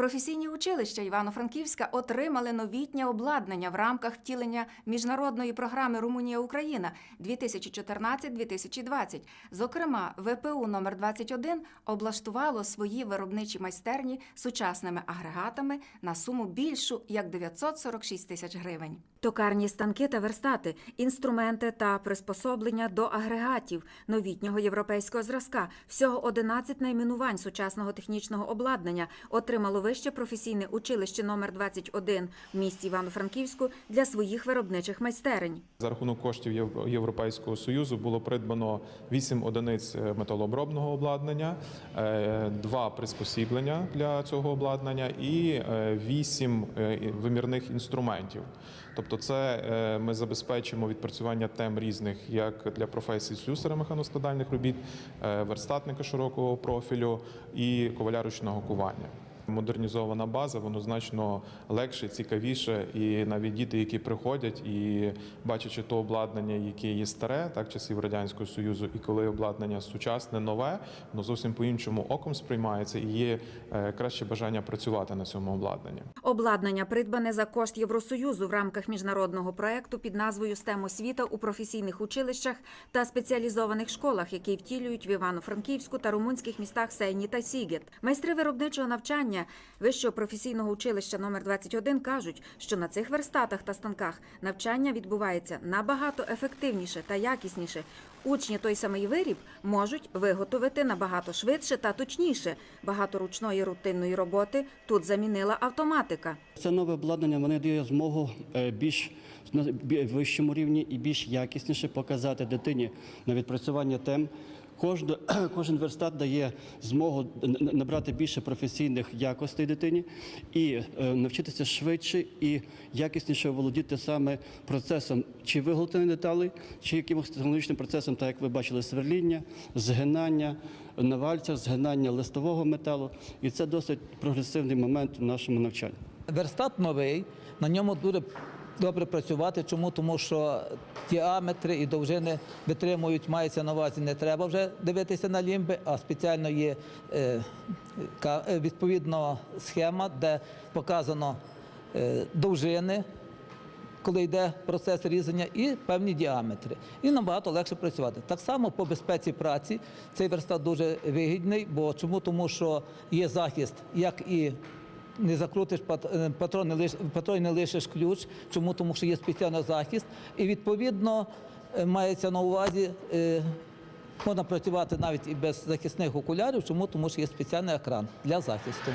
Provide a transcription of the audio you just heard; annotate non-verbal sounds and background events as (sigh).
Професійні училища Івано-Франківська отримали новітнє обладнання в рамках втілення міжнародної програми Румунія-Україна 2014-2020. Зокрема, ВПУ номер 21 облаштувало свої виробничі майстерні сучасними агрегатами на суму більшу як 946 тисяч гривень. Токарні станки та верстати, інструменти та приспособлення до агрегатів новітнього європейського зразка. Всього 11 найменувань сучасного технічного обладнання отримало вище професійне училище номер 21 в місті Івано-Франківську для своїх виробничих майстерень. За рахунок коштів Єв- Європейського союзу було придбано 8 одиниць е, металообробного обладнання, е, два приспосіблення для цього обладнання і 8 вимірних інструментів. Тобто, це е, ми забезпечимо відпрацювання тем різних як для професій слюсаря механоскладальних робіт, е, верстатника широкого профілю і коваля ручного кування. Модернізована база, воно значно легше, цікавіше, і навіть діти, які приходять і бачачи то обладнання, яке є старе, так часів радянського союзу, і коли обладнання сучасне, нове, воно зовсім по-іншому оком сприймається і є е, краще бажання працювати на цьому обладнанні. Обладнання придбане за кошт Євросоюзу в рамках міжнародного проекту під назвою STEM освіта у професійних училищах та спеціалізованих школах, які втілюють в Івано-Франківську та румунських містах Сейні та Сігет. Майстри виробничого навчання вищого професійного училища номер 21 кажуть, що на цих верстатах та станках навчання відбувається набагато ефективніше та якісніше. Учні той самий виріб можуть виготовити набагато швидше та точніше. Багато ручної рутинної роботи тут замінила автоматика. Це нове обладнання вони дає змогу е, більш на вищому рівні і більш якісніше показати дитині на відпрацювання тем. Кожен, (clears throat) кожен верстат дає змогу набрати більше професійних якостей дитині і е, навчитися швидше і якісніше володіти саме процесом чи виготовлення деталей, чи якимось технологічним процесом, так як ви бачили, сверління, згинання на вальцях, згинання листового металу. І це досить прогресивний момент в нашому навчанні. Верстат новий, на ньому дуже добре працювати. Чому? Тому що діаметри і довжини витримують, мається на увазі, не треба вже дивитися на лімби, а спеціально є е, е, відповідна схема, де показано е, довжини. Коли йде процес різання і певні діаметри, і набагато легше працювати. Так само по безпеці праці цей верстат дуже вигідний, бо чому? Тому що є захист, як і не закрутиш е, патрон, не лиш патрон не лишиш ключ. Чому? Тому що є спеціальний захист, і відповідно е, мається на увазі. е, Можна працювати навіть і без захисних окулярів. Чому? Тому що є спеціальний екран для захисту.